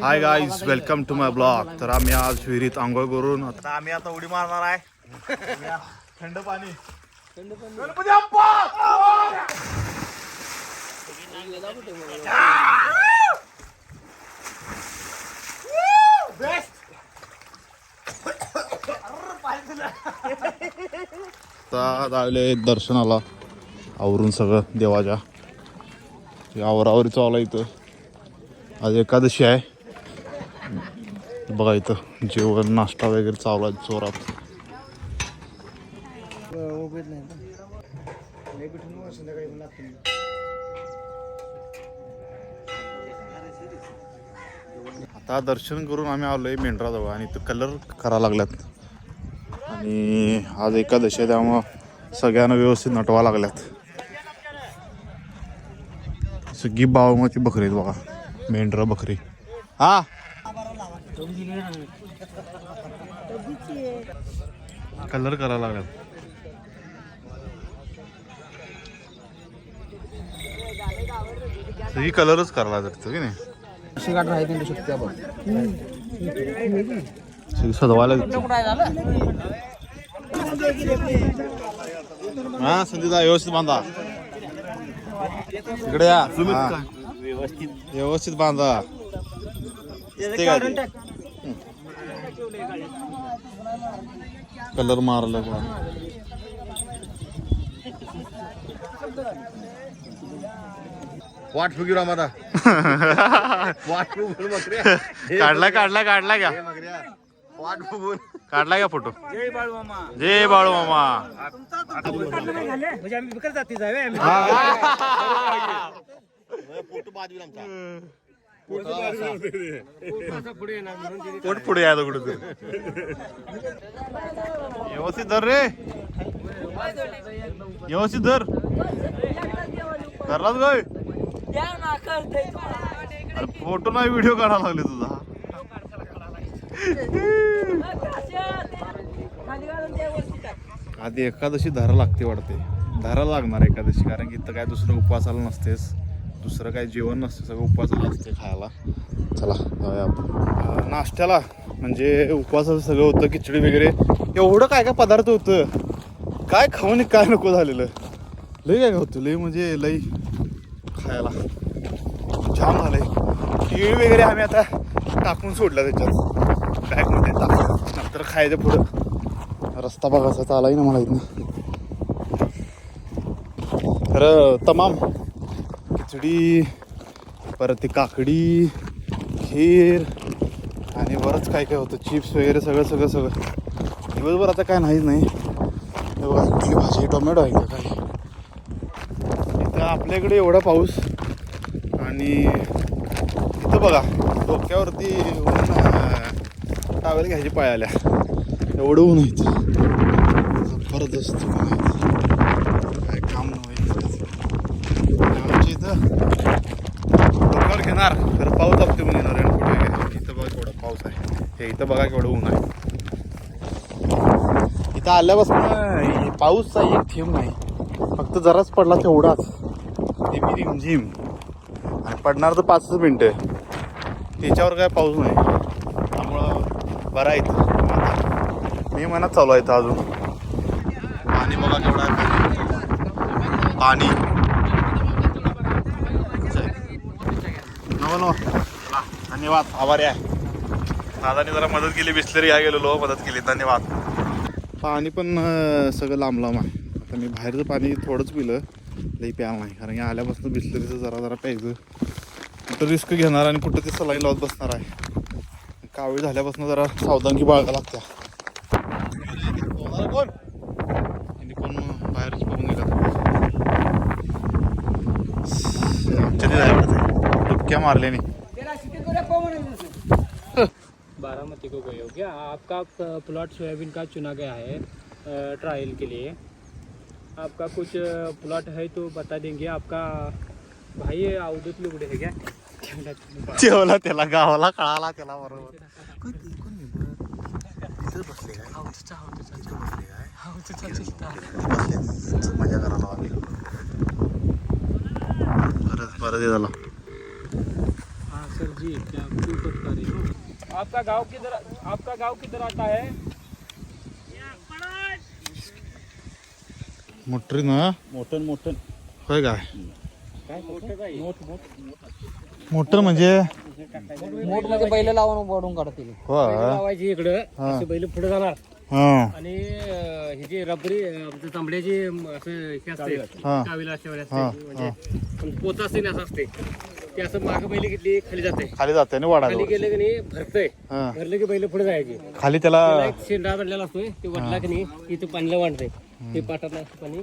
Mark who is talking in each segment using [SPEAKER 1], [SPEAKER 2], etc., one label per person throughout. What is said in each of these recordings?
[SPEAKER 1] Hi guys welcome to my blog तर आम्ही आज विहिरीत आंघोळ करून आता आम्ही आता उडी मारणार आहे. थंड पाणी. गणपती लागले दर्शनाला. आवरून सगळं देवाच्या. आवरावरी चालू आहे इथं. आज एकादशी आहे. बघा इथं जेवण नाश्ता वगैरे चावला चोरात जोरात. आता दर्शन करून आम्ही आलोय मेंढराजवळ आणि तो कलर करा लागल्यात. आणि आज एकादशी त्यामुळं सगळ्यांना व्यवस्थित नटवा लागल्यात. सगळी बावमाची बकरी आहेत बघा मेंढरा बकरी. हा? कलर करायला लागल्यात सगळी कलरच करायला लागतात की नाही?
[SPEAKER 2] अशी गाठ राहते देऊ शकते आपण
[SPEAKER 1] सजवायला. हा संधीचा व्यवस्थित बांधा. इकडे या. हा. व्यवस्थित बांधा? कलर मारलं.
[SPEAKER 2] वाट फुगी रामादा वाट फुगून
[SPEAKER 1] काढला काढला काढला घ्या.
[SPEAKER 2] वाट फुगून.
[SPEAKER 1] काढला घ्या फोटो. जय बाळू मामा
[SPEAKER 3] म्हणजे आम्ही विकत जाती जावे
[SPEAKER 1] पोट पुढे या कुठं व्यवस्थित धर रे. व्यवस्थित धर. करलाच गाय अरे फोटो नाही व्हिडिओ काढायला लागले तुझा. आधी एकादशी धरा लागते वाटते. धरा लागणार एकादशी कारण की इथं काय दुसरं उपवासाला नसतेस. दुसरं काय जेवण नसते सगळं उपवासाला असते. खायला. चला जाऊया आपण. नाश्त्याला. म्हणजे उपवासाचं सगळं होतं खिचडी वगैरे. एवढं काय काय पदार्थ होतं? काय खाऊन काय नको झालेलं? लई काय होतं? लई म्हणजे लई खायला. छान झालंय. केळी वगैरे आम्ही आता टाकून सोडला त्याच्यात. बॅगमध्ये टाकलं नंतर खायचं पुढं. रस्ता बघायचा चालाय ना मला इथनं. खरं तमाम. खिचडी परत ती काकडी खीर आणि बरंच काय काय होतं चिप्स वगैरे सगळं सगळं सगळं. दिवसभर आता काय नाहीच नाही. हे बघा कुठली भाजी टोमॅटो आहे का काय? इथं आपल्याकडे एवढा पाऊस आणि इथं बघा डोक्यावरती ऊन टावेल घ्यायची पायाल्या एवढं ऊन आहे इथं. जबरदस्त ऊन आहे इथं. काय काम नव्हे आमच्या इथं डोक्यावर घेणार तर पाऊस आपटे म्हणून येणार रेनकोट वगैरे इथं बघा केवढा पाऊस आहे हे इथं बघा केवढं ऊन आहे. इथं आल्यापासून पाऊसचा एक थेंब नाही. फक्त जराच पडला तेवढाच. ते मी रिमझिम. आणि पडणार तर पाचच मिनटं. त्याच्यावर काय पाऊस नाही. त्यामुळं बरं आहे इथं. मे महिन्यात चालू आहे इथं अजून. पाणी बघा केवढं आहे. पाणी. नव धन्यवाद. आभारी आहे. दादाने जरा मदत केली बिस्लरी घ्या गेलेलो मदत केली. धन्यवाद. पाणी पण सगळं लांब लांब आहे. आता मी बाहेरचं पाणी थोडंच पिलं. लई प्यायला नाही कारण की आल्यापासून बिस्लरीचं जरा जरा प्यायचं. कुठं रिस्क घेणार आणि कुठं ते सलाईन लावत बसणार आहे. कावीळ झाल्यापासून जरा सावधानगी बाळगा लागत्या. कोण? बाहेरच बघून गेला. आमच्या डुबक्या मारल्याने.
[SPEAKER 3] बारामती को गए हो क्या? आपका प्लॉट सोयाबीन का चुना गया है ट्रायल के लिए। आपका कुछ प्लॉट है तो बता देंगे। आपका भाई अवधूत लुगडे है क्या?
[SPEAKER 1] जेवला त्याला गावाला कळाला त्याला बरोबर. मजा करायला परत परत हे झाला.
[SPEAKER 3] हाँ सर जी क्या क्यों कर रही हो आपका गांव किधर आपका गांव किधर आता है?
[SPEAKER 1] मोटरी ना?
[SPEAKER 2] मोठन मोठन.
[SPEAKER 1] होय काय?
[SPEAKER 3] मोठ
[SPEAKER 1] मोटर म्हणजे?
[SPEAKER 4] मोठमध्ये बैल लावून वाढून काढतील.
[SPEAKER 1] होय.
[SPEAKER 3] लावायची इकडं.
[SPEAKER 1] हा.
[SPEAKER 3] असे बैल पुढे जाणार.
[SPEAKER 1] हा.
[SPEAKER 3] आणि अं, ही जी रबरी अं, आमच्या तांबड्याची अं, असं हे असते.
[SPEAKER 1] हा.
[SPEAKER 3] कावीला असते. म्हणजे पोत असते ना असं असते. ते असं माग बैल घेतली खाली जाते
[SPEAKER 1] खाली जाते ना
[SPEAKER 3] खाली
[SPEAKER 1] वाढायला
[SPEAKER 3] गेलं की नाही भरतय.
[SPEAKER 1] हा.
[SPEAKER 3] भरलं की बैल पुढे जायची.
[SPEAKER 1] खाली त्याला
[SPEAKER 3] त्याला एक शेंडा बनलेला असतोय ते वडला की नाही इथं पाणीला वाढतंय. ते पाटात असं पाणी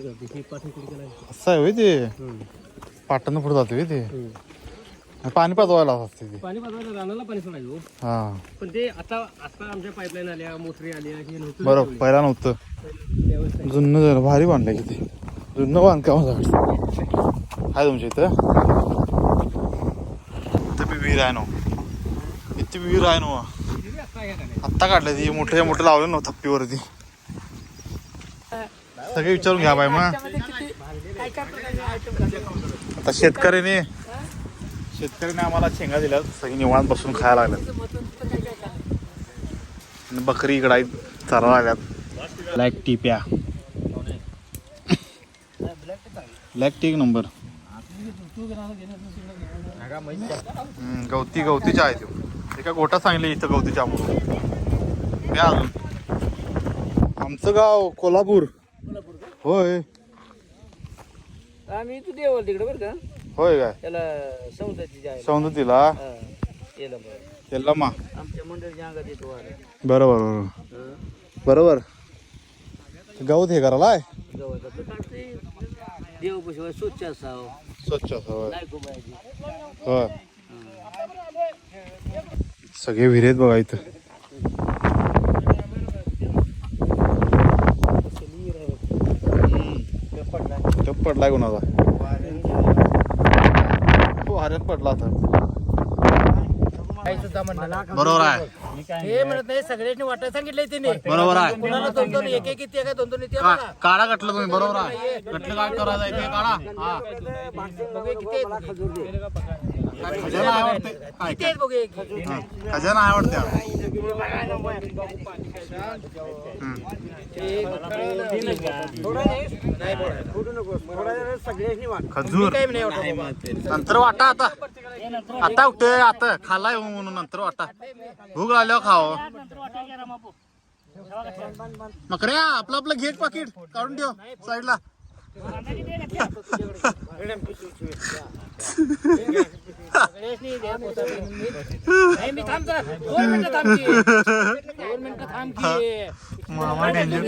[SPEAKER 3] जाते हे गेलं.
[SPEAKER 1] असं आहे होय ते?
[SPEAKER 3] हम्म.
[SPEAKER 1] पाटानं पुढे जाते होय ते?
[SPEAKER 3] हम्म.
[SPEAKER 1] पाणी पाजवायला असते ते.
[SPEAKER 3] पाणी पाजवायला रानाला पाणी सोडायचं हो.
[SPEAKER 1] हा.
[SPEAKER 3] पण ते आता आता आमच्या पाईपलाईन आल्या मोटरी आल्या हे नव्हतं
[SPEAKER 1] बरोबर पहिला नव्हतं.
[SPEAKER 3] त्यावेळेस काय.
[SPEAKER 1] जुनं जरा भारी बांधलंय की ते. जुनं बांधकाम झाड आहे तुमच्या इथं? विहीर आहे ना. किती विहीर आहे ना. आत्ता काढलं ती. मोठ्या मोठे लावले ना थप्पीवरती. सगळे विचारून घ्या बाय मग. आता शेतकऱ्याने शेतकऱ्याने आम्हाला शेंगा दिल्या सगळी निवांत बसून खायला लागल्यात. बकरी इकडे आहेत चारा लागल्यात. ब्लॅक टिप्या ब्लॅक टी नंबर हम्म, गवती गवतीच्या आहे तो एका गोटा सांगले इथं गवतीच्या म्हणून. या अजून. आमचं गाव कोल्हापूर. होय.
[SPEAKER 4] आम्ही तू देवल तिकडे बरं का.
[SPEAKER 1] होय काय?
[SPEAKER 4] त्याला
[SPEAKER 1] सौंदतीला
[SPEAKER 4] आमच्या मंडळीच्या अंगात येतो.
[SPEAKER 1] बरोबर बरोबर. बरोबर. गवत हे करायला आहे
[SPEAKER 4] गवत आता काढते देवपशिवाय स्वच्छ असावं.
[SPEAKER 1] स्वच्छ असं होय.
[SPEAKER 4] नाही गोबायची
[SPEAKER 1] होय. सगळे विहिरेत बघा इथं. पडलाय कोणाचा? वाऱ्यात पडला आता. बरोबर आहे.
[SPEAKER 4] हे म्हणत नाही सगळ्यांनी वाटायला सांगितलंय तिने.
[SPEAKER 1] बरोबर आहे.
[SPEAKER 4] कोणाला दोन दोन एक एक येते काय दोन दोन येते
[SPEAKER 1] का- काढा कटलं तुम्ही बरोबर आहे. कटलं काय करायचं आहे ते काढा. हा.
[SPEAKER 4] बघूया किती आहेत.
[SPEAKER 1] खजाना. हा, हम्म. खजूर. नंतर वाटा आता. आता उठे आता खालाय हो म्हणून नंतर वाटा. भूक लागल्यावर खाव मकऱ्या आपलं आपलं घे एक पाकिट. काढून ठेव साईडला.
[SPEAKER 4] सगळ्यांनी द्या पोता. नाही, मी थांब जरा. दोन मिनिटं थांब की. दोन मिनिटं थांब की.
[SPEAKER 1] मामा डेंजर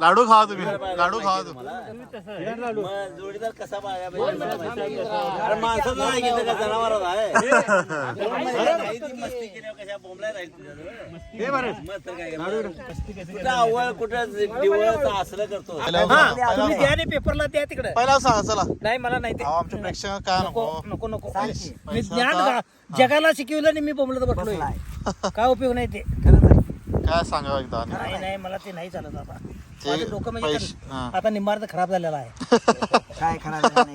[SPEAKER 1] लाडू खावा तुम्ही लाडू खावा तुम्ही
[SPEAKER 2] जोडीदार कसा अरे माणसाचं नाही घेतलं का जनावरात आहे मस्ती केल्यावर कशा बोंबलाय राहील मस्त काय कुठं दिवस असलं करतो
[SPEAKER 4] तुम्ही द्या रे पेपरला द्या तिकडे.
[SPEAKER 1] पहिला सांगा चला?
[SPEAKER 4] नाही मला नाही ते.
[SPEAKER 1] अहो, आमच्या प्रेक्षक काय नको
[SPEAKER 4] नको? नको मी ज्ञान गा- जगाला शिकवलं आणि मी बोंबलत बसलोय. काय उपयोग नाही ते.
[SPEAKER 1] काय सांगा एकदा? आणि?
[SPEAKER 4] नाही. नाही मला ते नाही चालत आता.
[SPEAKER 1] ते
[SPEAKER 4] माझं डोकं म्हणजे
[SPEAKER 1] पैश- हा.
[SPEAKER 4] आता निंबार्ध खराब झालेला आहे.
[SPEAKER 5] काय खराब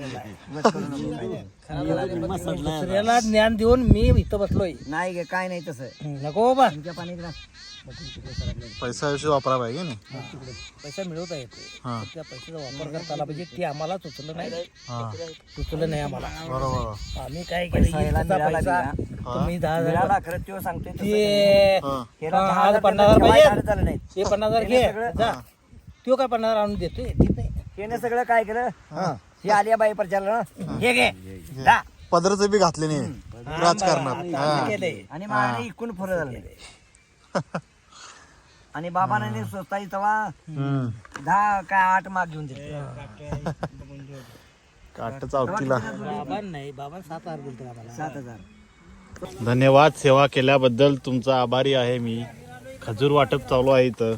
[SPEAKER 4] दुसऱ्याला ज्ञान देऊन मी इथं बसलोय.
[SPEAKER 5] नाही गे काय नाही तसं.
[SPEAKER 4] नको बाबा.
[SPEAKER 5] तुमच्या पाणी
[SPEAKER 1] पैसा विषय वापरा पाहिजे ना
[SPEAKER 4] पैसा मिळवता येतो
[SPEAKER 1] हा.
[SPEAKER 4] त्या पैशाचा वापर करता आला पाहिजे ते आम्हाला सुचलं नाही.
[SPEAKER 1] हा.
[SPEAKER 4] सुचलं नाही आम्हाला.
[SPEAKER 1] बरोबर.
[SPEAKER 4] आम्ही काय केलं
[SPEAKER 5] पैसा याला
[SPEAKER 4] इथचा
[SPEAKER 5] मिळाला
[SPEAKER 4] पैसा
[SPEAKER 5] दिला.
[SPEAKER 4] तुम्ही दहा हजार
[SPEAKER 5] मिळाला खरं तो सांगतोय तसं.
[SPEAKER 4] ते
[SPEAKER 5] ह्याला दहा
[SPEAKER 4] आज
[SPEAKER 5] हजार
[SPEAKER 4] पन्नास हजार
[SPEAKER 5] ठेवायला
[SPEAKER 4] पाहिजे.
[SPEAKER 5] झालं नाही.
[SPEAKER 4] ते पन्नास हजार घे.
[SPEAKER 5] सगळं-
[SPEAKER 4] जा. तो काय पन्नास हजार आणून देतोय? देत नाही.
[SPEAKER 5] त्याने सगळं काय केलं? हे. आलिया बाई प्रचार हे. घे. जा.
[SPEAKER 1] पदरच बी घातले नाही. राजकारणात. हा.
[SPEAKER 4] केलंय.
[SPEAKER 5] आणि इकून फरक झालं. आणि बाबाने स्वतः तेव्हा. दहा काय आठ माग घेऊन दिले
[SPEAKER 1] काट चावतीला
[SPEAKER 4] बाबा नाही बाबा सात हजार बोलतो आम्हाला
[SPEAKER 5] सात हजार
[SPEAKER 1] धन्यवाद सेवा केल्याबद्दल तुमचा आभारी आहे मी खजूर वाटप चालू आहे इथं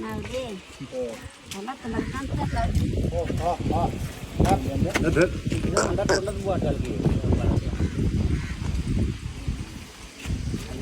[SPEAKER 6] नाव दे मला तुम्हाला सांगतात
[SPEAKER 3] एकदा दिलं बरोबर
[SPEAKER 7] ते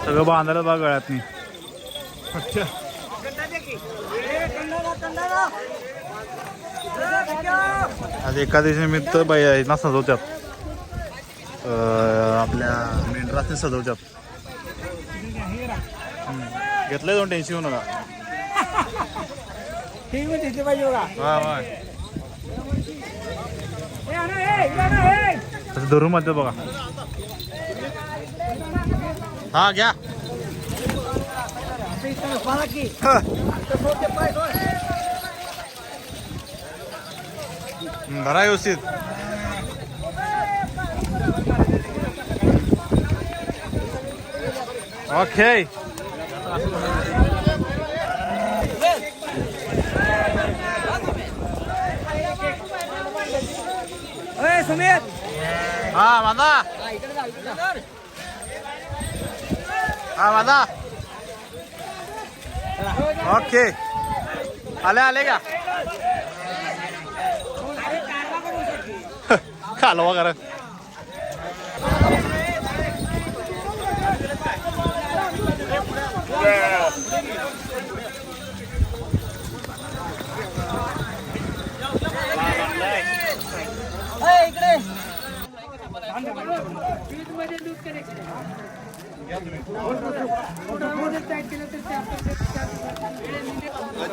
[SPEAKER 1] सगळं बांधायला बघा गळ्यात नाही अच्छा. आज एकादशी निमित्त बाई ना सजवतात अं, आपल्या मेंढरासने सजवतात हम्म. घेतलंय दोन टेन्शन घेऊ नका. धरून मध्ये बघा. हा घ्या. धरा व्यवस्थित. ओके. हा बांधा. हा बांधा ओके आले आले का? कालवा करा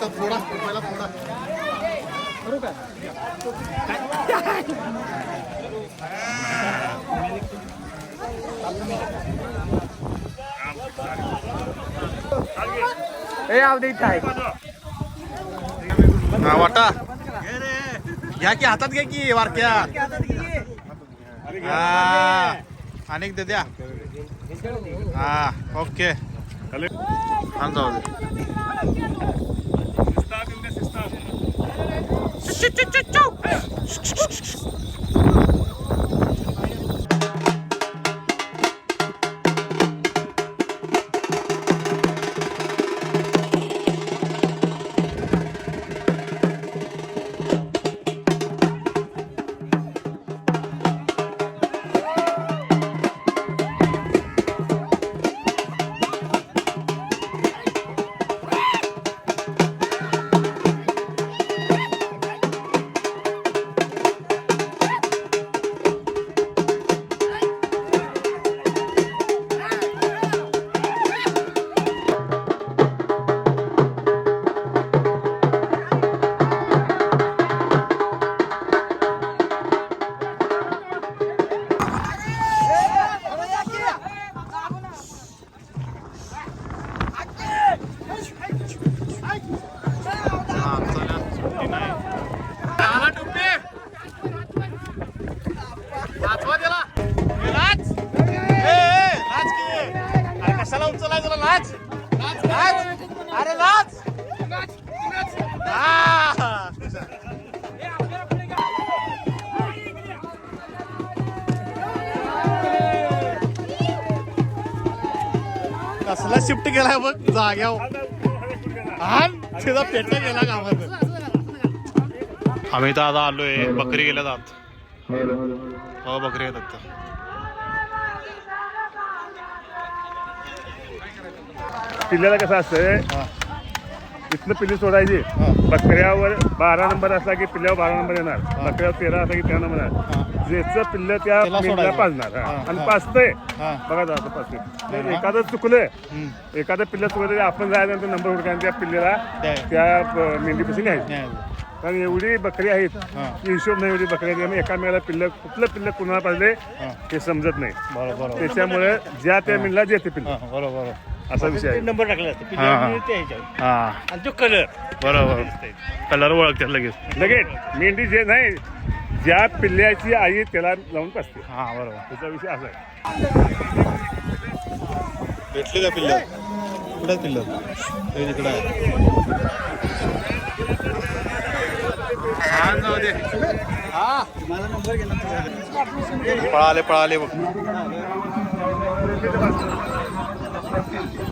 [SPEAKER 1] फोडा पहिला फोडा हा वाटा. घ्या की हातात घ्या की वारक्या. हा. अनेक दे द्या. हा ओके थांब जाऊ दे कसला शिफ्ट केलाय बघ जाग्यावर. हा तिचा पेटा गेला गावात. आम्ही तर आता आलोय बकरी गेल्या जात हो बकरी येतात
[SPEAKER 7] पिल्ल्याला कसं असतंय? इथनं पिल्ली सोडायची. बकऱ्यावर बारा नंबर असला की पिल्ल्यावर बारा नंबर येणार. बकऱ्यावर तेरा असला की तेरा नंबर येणार. ज्याचं पिल्लं त्या
[SPEAKER 1] सोडायचं.
[SPEAKER 7] पाजणार. हा.
[SPEAKER 1] हा,
[SPEAKER 7] आणि
[SPEAKER 1] हा.
[SPEAKER 7] पाचतंय
[SPEAKER 1] हा.
[SPEAKER 7] बघा जातं पाचतंय एखादं चुकलं एखादं पिल्लं चुकलं तरी आपण जायचं नंबर हुडकायला त्या पिल्लेला
[SPEAKER 1] द्यायचं.
[SPEAKER 7] त्या मेंढीपासून घ्यायचं. कारण एवढी बकरी आहेत. की हिशोब नाही एवढी बकरी आहेत. एका मेळाला पिल्लं कुठलं पिल्लं कुणाला पाजले ते समजत नाही. त्याच्यामुळे ज्या त्या मिलला जेते पिल्लं.
[SPEAKER 1] हा, बरोबर बरोबर.
[SPEAKER 7] असा विषय आहे.
[SPEAKER 3] नंबर टाकला असतो.
[SPEAKER 1] हा, हा.
[SPEAKER 3] पिल्लांनी ते ह्याच्यावर.
[SPEAKER 1] हा.
[SPEAKER 3] आणि तो कलर
[SPEAKER 1] बरोबर. कलर ओळखतात लगेच.
[SPEAKER 7] लगेच. मेंढी जे नाही ज्या पिल्ल्याची आई त्याला लावून पाजते
[SPEAKER 1] हा बरोबर.
[SPEAKER 7] त्याचा विषय असा आहे.
[SPEAKER 1] भेटले का पिल्लं? कुठे पिल्लं? तिकडे आहे. छान जाऊ दे. पळाले पळाले बघ.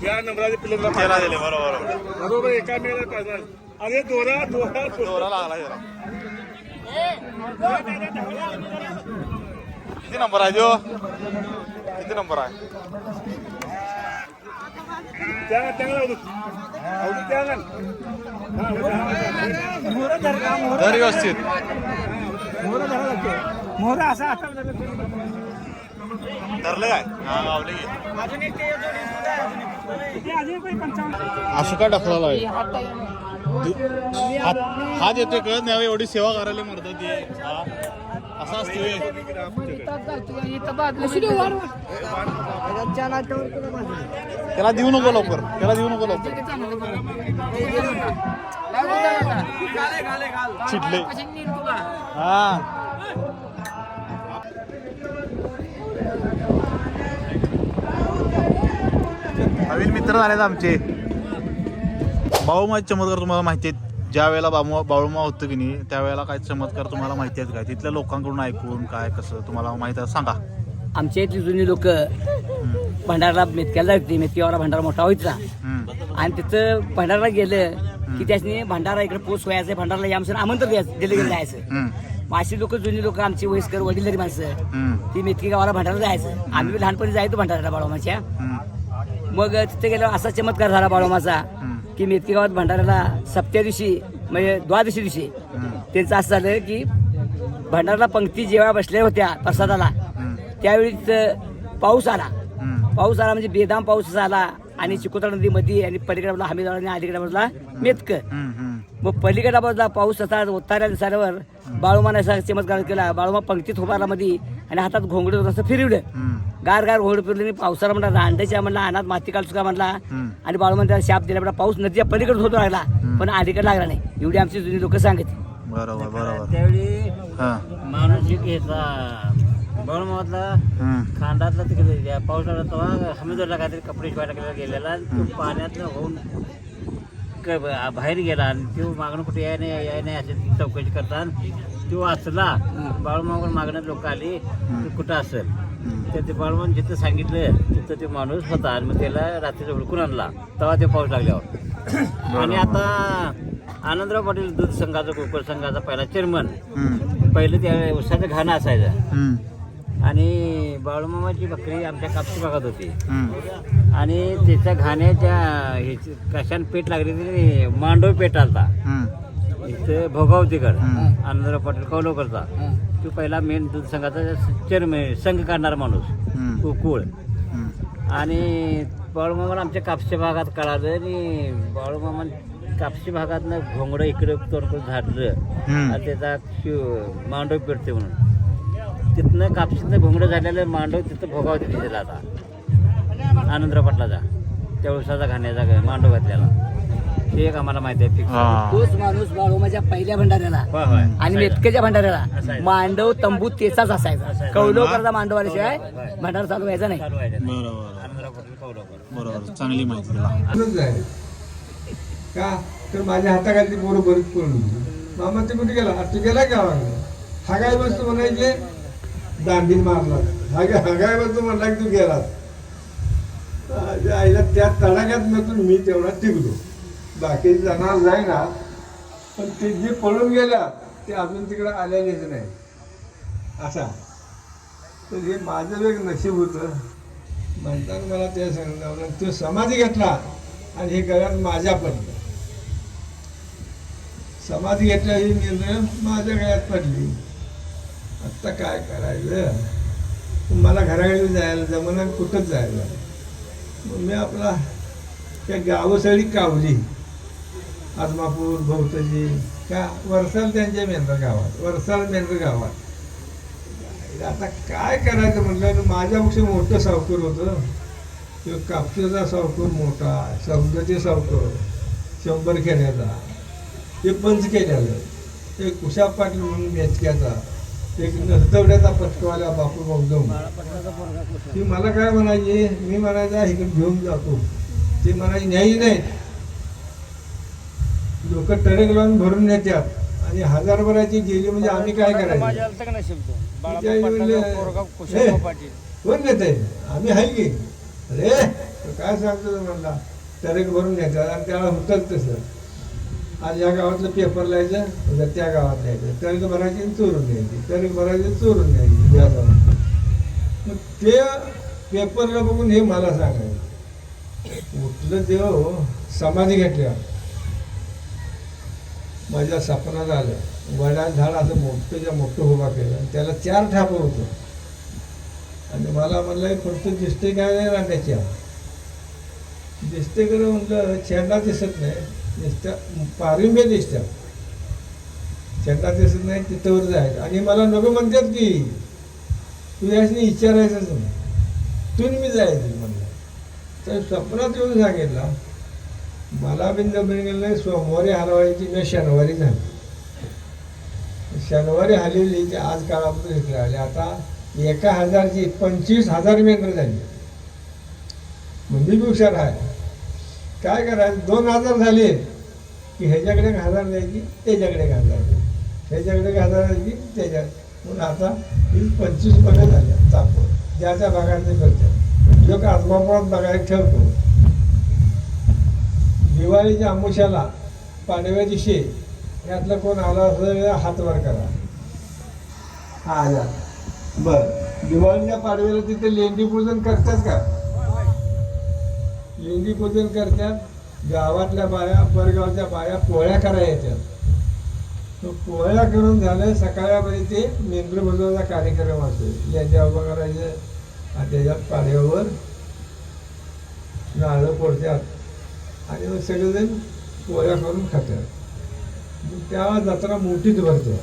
[SPEAKER 7] ज्या नंबराचे पिल्लं
[SPEAKER 1] त्याला दिले बरोबर.
[SPEAKER 7] बरोबर एका मेळाला पाजणार अरे दोरा दोरा. दोरा.
[SPEAKER 1] दोरा लागला जरा. किती नंबर आहे जो किती नंबर आहे?
[SPEAKER 7] त्या त्या लावतो. आवडून त्या लाव. हा, हा.
[SPEAKER 1] दर व्यवस्थित. धरलं काय? हा गावले असं का ढकलाला आहे? हात हात कळत नाही एवढी सेवा करायला मरतात असं असते त्याला देऊ नको लवकर. त्याला देऊ नको लवकर. चिडले. हा. नवीन मित्र झालेत आमचे. बाळूमाचे चमत्कार तुम्हाला माहिती आहेत. ज्या वेळेला बाबू बाळूमा होतं की नाही त्यावेळेला काय चमत्कार तुम्हाला माहिती आहेत काय तिथल्या लोकांकडून ऐकून काय कसं तुम्हाला माहिती आहे सांगा.
[SPEAKER 5] आमच्या इथली जुनी लोक भंडारला मेतक्याला जायची मेतक्यावाला भंडारा मोठा व्हायचा. आणि तिथं भंडारला गेलं की त्याच्याने भंडारा इकडे पोच व्हायचं भंडारला या आमचं आमंत्रण द्यायचं दिलं गेलं जायचं. अशी लोक जुनी लोक आमची वयस्कर वडीलधारी माणसं. ती मेतकी गावाला भंडारा जायचं. आम्ही लहानपणी जायचो भंडाराला बाळोमाच्या. मग तिथे गेल्यावर असा चमत्कार झाला बाळोमाचा की मेतकी गावात भंडाराला सप्त्या दिवशी म्हणजे द्वादशी दिवशी त्यांचं असं झालं की भंडाराला पंक्ती जेव्हा बसल्या होत्या प्रसादाला त्यावेळी तिथं पाऊस आला. पाऊस आला म्हणजे बेदाम पाऊस आला आणि चिकोत्रा नदी मध्ये आणि पलीकडे बाजूला आणि अलीकडे बाजूला मेतक. मग पलीकडे बाजूला पाऊस असा उतार्या दिसाल्यावर बाळूमाने असा चमत्कार केला. बाळूमा पंक्तीत उभारला मध्ये आणि हातात घोंगडं असं फिरवलं. गार गार घोंगड फिरलं आणि पावसाला म्हणला रांडाच्या म्हणला अनाथ माती काढ चुका म्हणला आणि बाळूमान त्याला शाप दिला म्हणला पाऊस नदीच्या पलीकडे होतो लागला. पण अलीकडे लागला नाही. एवढी आमची जुनी लोक सांगते
[SPEAKER 1] बरोबर बरोबर.
[SPEAKER 2] त्यावेळी
[SPEAKER 1] हा.
[SPEAKER 2] माणूस एक याचा बळमातला
[SPEAKER 1] हम्म.
[SPEAKER 2] खांडातला तिकडे पावसाळा तेव्हा हमीदोरला काहीतरी कपडे शिवायला गेला गेलेला आणि तो पाण्यातनं होऊन बाहेर गेला आणि तो मागणं कुठे याय नाही याय नाही अशी चौकशी करतात तो वाचला. बाळूमागून मागणं लोक आली. तो कुठं असेल? तर ते बाळूमाग जिथं सांगितलं तिथं ते माणूस होता आणि मग त्याला रात्रीचा हुडकून आणला तेव्हा ते पाऊस लागल्यावर आणि आता आनंदराव पाटील दूध संघाचा कोकण संघाचा पहिला चेअरमन. पहिलं त्या उसाचं घाणं असायचं. आणि बाळूमामाची बकरी आमच्या कापसी भागात होती. आणि त्याच्या घाण्याच्या ह्याची कशाने पेट लागली तरी मांडव पेट आलता. इथं भोगावतीकड आनंदराव पाटील कौलवकरचा तो पहिला मेन दूध संघाचा चेअरमॅन संघ काढणारा माणूस. कुकुळ. आणि बाळूमामाला आमच्या कापशी भागात कळालं आणि बाळूमामा कापशी भागातनं घोंगडं इकडे तोंड करून झाडलं. आणि त्याचा शिव मांडव पेटते म्हणून. तिथनं कापशीतनं घोंगडं झालेलं मांडव तिथं भोगावती दिलेला आता. आनंदराव पाटलाचा त्या उसाचा घाण्याचा मांडव घातलेला. हे एक आम्हाला माहिती आहे
[SPEAKER 1] हा.
[SPEAKER 5] तोच माणूस बाळोमाच्या पहिल्या भंडाऱ्याला.
[SPEAKER 2] होय होय.
[SPEAKER 5] आणि मेतकेच्या भंडाऱ्याला. मांडव तंबू तेचाच असायचा. कौलवकरचा मांडव आल्याशिवाय भंडारा चालू व्हायचा नाही.
[SPEAKER 2] चालू आहे त्याचं.
[SPEAKER 1] बरोबर.
[SPEAKER 2] आनंदराव पाटील कौलवकर
[SPEAKER 1] बरोबर. चांगली माहिती दिला.
[SPEAKER 8] आनंद आहे. का? तर माझ्या हाताखाली पोरं बरीच होती मामा ते कुठे गेला? तू गेला का हागाय वस्तू म्हणायचे दांडीन मारला. हागा हागाय वस्तू म्हणला की तू गेला आईला त्या तडाख्यात नसून मी तेवढा टिकलो. बाकीचे जाई ना पण ते जे पळून गेला ते अजून तिकडे आलेलेच नाही. असा. तर हे माझं एक नशीब होतं. म्हणताना मला ते सांगितलं तो समाधी घेतला आणि हे गळ्यात माझ्या पडलं समाधी घेतल्या ही निर्णय माझ्या गळ्यात पडली. आत्ता काय करायचं? मला घराकडे जायला जमणार कुठंच जायला. मग मी आपला त्या गावसळी कावली आदमापूर भोवतजी का वरसाल त्यांच्या मेंढर गावात वरसाल मेंढर गावात. आता काय करायचं म्हटलं तर माझ्यापेक्षा मोठं सावकर होतं. तो कापसेचा सावकर मोठा समजाचे सावकर शंभर खेड्याचा ते पंच केल्याचं एक कुशा पाटील म्हणून मेचक्याचा एक नसदवड्याचा पटकवाला बापू मगदम ती मला काय म्हणायची? मी म्हणायचा इकडे घेऊन जातो. ती म्हणायची न्यायी नाही लोक टरेक लावून भरून नेत्यात. आणि हजारभराची गेली म्हणजे आम्ही काय करायचं? "हे, कोण नेते आम्ही आहे की. अरे काय सांगतो तो म्हणला? टरेक भरून नेतात आणि त्याला होतच तसं. आज या गावातलं पेपर लिहायचं उद्या त्या गावात लिहायचं. टरेक भरायची चोरून न्यायची. टरेक भरायची चोरून न्यायची. या गावात. मग ते पेपरला बघून हे मला सांगायचं. उठलं देव समाधी घेतल्या. माझ्या सपनात आलं. वडा झाड असं मोठंच्या मोठं उभा केलं. आणि त्याला चार ठापर होतं. आणि मला म्हणलं फक्त दिसते काय नाही रांगाच्या? दिसते करून म्हटलं छेंडा दिसत नाही. दिसत्या पारिंबे दिसत्या छेंडा दिसत नाही तिथंवर जायचं. आणि मला नको म्हणतात की तू याशी विचारायचंच नाही. तू मी जायचं म्हणलं. तर स्वप्नात येऊन सांगितलं मला बिंद नाही सोमवारी हलवायची मी शनिवारी झाली. शनिवारी हलवली ते आज काळामध्ये इकडे आले आता एका हजारची पंचवीस हजार मेंढर झाली. मग मी हुशार आहे काय करायचं? दोन हजार झाले की ह्याच्याकडे एक हजार द्यायची त्याच्याकडे एक हजार द्यायची. ह्याच्याकडे एक हजार द्यायची त्याच्या म्हणून आता ही पंचवीस बघा झाल्या तापवर ज्याच्या भागात ते करते जो बघायला ठेवतो. दिवाळीच्या आमुष्याला पाडव्या दिवशी यातलं कोण आला असेल हातवार करा. हा हजार बर. दिवाळीच्या पाडव्याला तिथे लेंडी पूजन करतात का? लेंडी पूजन करतात. गावातल्या बाया परगावच्या बाया पोळ्या करायला येतात. तो पोळ्या करून झालं सकाळपर्यंत ते मेंद्र बसवायचा कार्यक्रम असतो. याच्या उभं करायचं आणि त्याच्यात पाडव्यावर नारळ फोडतात. आणि मग सगळेजण पोळ्या करून खातात. मग त्या जत्रा मोठीच भरते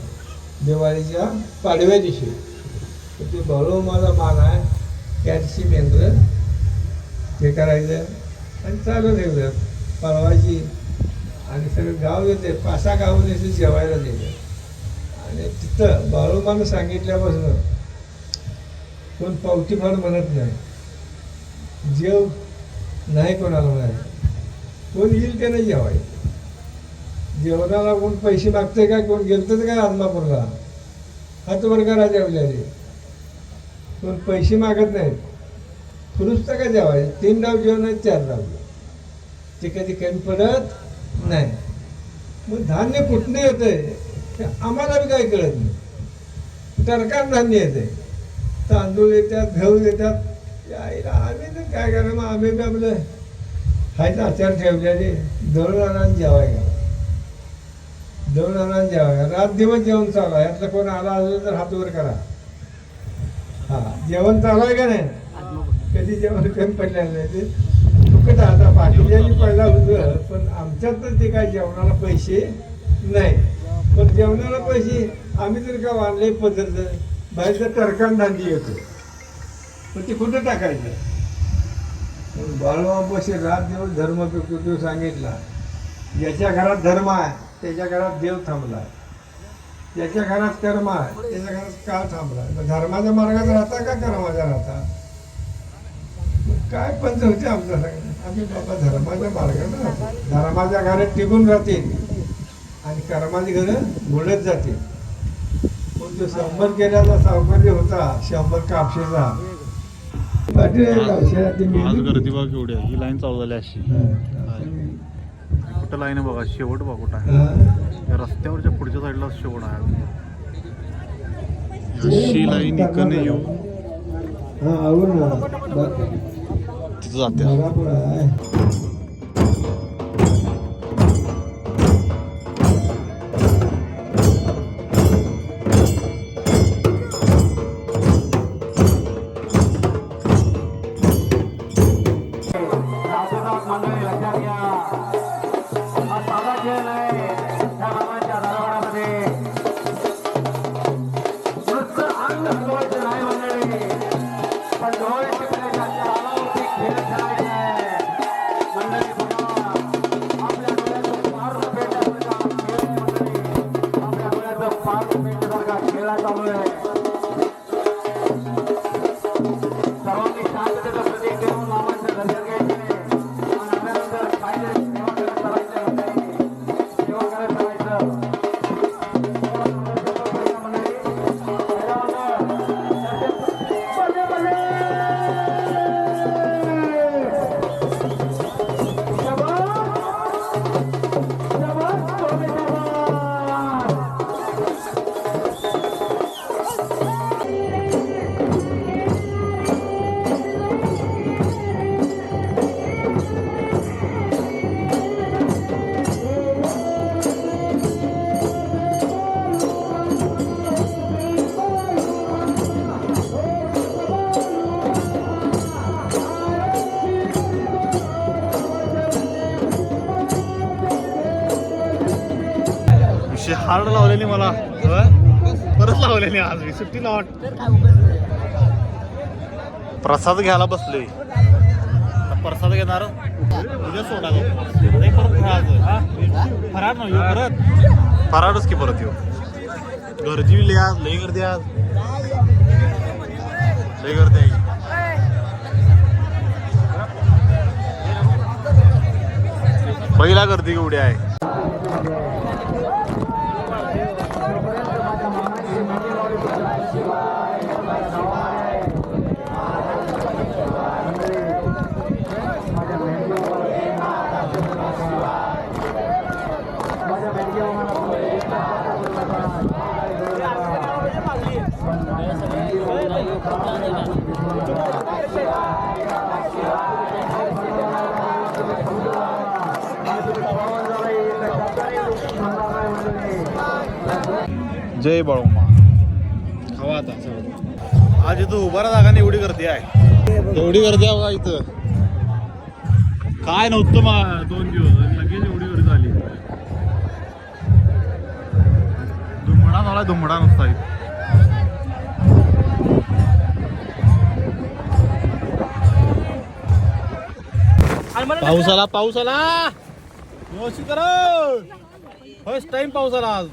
[SPEAKER 8] दिवाळीच्या पाडव्या दिवशी. तर ते बळो माझा मान आहे कॅल्शियम मेंद्र ते करायचं आणि चालू ठेवलं. परवाची आणि सगळं गाव येते पासा गाव येते जेवायला दिलं आणि तिथं बाळूमानं सांगितल्यापासून कोण पावती फार म्हणत नाही. जेव नाही कोणाला म्हणायचं. कोण येईल त्यानं जेवाय जेवणाला कोण पैसे मागते काय कोण गेलतच काय आदमापूरला हातवर्गाला करा जेवल्याने कोण पैसे मागत नाहीत. खुरुसतं का जेवाय तीन डाव जेवण आहेत चार डाव. ते कधी कमी पडत नाही. मग धान्य कुठनं येतंय? ते आम्हाला बी काही कळत नाही. तरकार धान्य येते तांदूळ येतात गहू येतात. यायला आम्ही तर काय करा मग आम्ही बी आपलं हायच आचार ठेवल्याने दळून जेवायला जेवाय का जेवाय रात दिवस जेवण चालू आहे. यातलं कोण आला असेल तर हात वर करा. हा जेवण चालू आहे का नाही? कधी जेवण कमी पडलेलं नाही ते. फुकट आता बाकीच्या पडला होतं पण आमच्यात तर ते काय जेवणाला पैसे नाही. पण जेवणाला पैसे आम्ही तर का वाढले पद्धत बाहेरचं तरकान धांदी येतो. पण ते कुठं टाकायचं? पण बाळूमापाशी रात दिवस धर्म पिकतो सांगितला. ज्याच्या घरात धर्म आहे त्याच्या घरात देव थांबला ज्याच्या घरात कर्म आहे त्याच्या घरात काळ थांबला धर्माच्या मार्गात राहता का कर्माच्या राहता? काय पंच होते आमच्या सगळं आम्ही बाबा धर्माच्या मार्गाने राहतो. धर्माच्या घरात टिकून राहतील आणि कर्माची घरं बुडत जातील. पण तो शंभर केल्याचा सावकार्य होता शंभर कापशेचा.
[SPEAKER 1] आज. गर्दी बघा केवढी आहे ही लाईन चालू झाली अशी कुठं लाईन आहे बघा शेवट बघा कुठं आहे. या रस्त्यावरच्या पुढच्या साईडला शेवट आहे. अशी लाईन
[SPEAKER 8] हा ना ब-
[SPEAKER 1] तिथं जाते. हार्ड लावलेली मला? परत लावलेली आज. मी सुट्टी लावट प्रसाद घ्यायला बसलोय. आता प्रसाद घेणार. उद्या सोडा. नाही परत नाही ह्यो परत. फराळच की परत येऊ. गर्दी लय आज लय गर्दी आज. लय गर्दी आहे. पहिला गर्दी केवढी आहे? जय बाळूमा हवा आता आज इथं उभारा जागा नाही एवढी गर्दी आहे. एवढी गर्दी आहे बघा इथं. काय नव्हतं मा दोन दिवस लगेच एवढी गर्दी झाली. दुमडा झाला दुमडा नुसता इथं. पाऊस आला पाऊस आला. व्यवस्थित करा फर्स्ट टाइम पाऊस आला आज.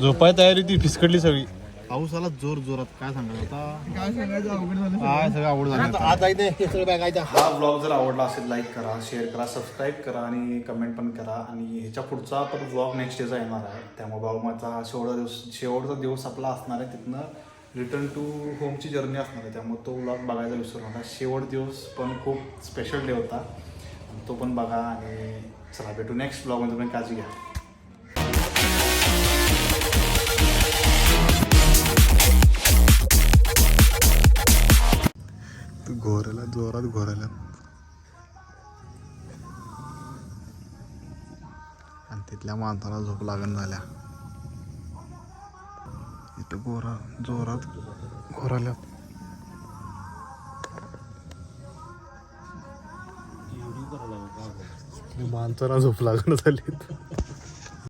[SPEAKER 1] झोपाय तयारी ती फिसकडली सगळी. पाऊस आला जोर जोरात. काय सांगायचं आता? काय सांगायचं? अवघड झालं. काय सगळं अवघड झालं आता. इथे हा ब्लॉग जर आवडला असेल लाईक करा शेअर करा सबस्क्राईब करा आणि कमेंट पण करा. आणि ह्याच्या पुढचा पण ब्लॉग नेक्स्ट डेचा येणार आहे. त्यामुळे हा शेवटचा दिवस शेवटचा दिवस आपला असणार आहे. तिथनं रिटर्न टू होमची जर्नी असणार आहे. त्यामुळे तो ब्लॉग बघायला विसरू नका. शेवट दिवस पण खूप स्पेशल डे होता. तो पण बघा आणि चला भेटू. नेक्स्ट ब्लॉगमध्ये पण काळजी घ्या. घोरायला जोरात घोरायला आणि तिथल्या माणसाला झोप लागण झाल्या. इथं गोरा जोरात घोरायला माणसाला झोप लागणं झाली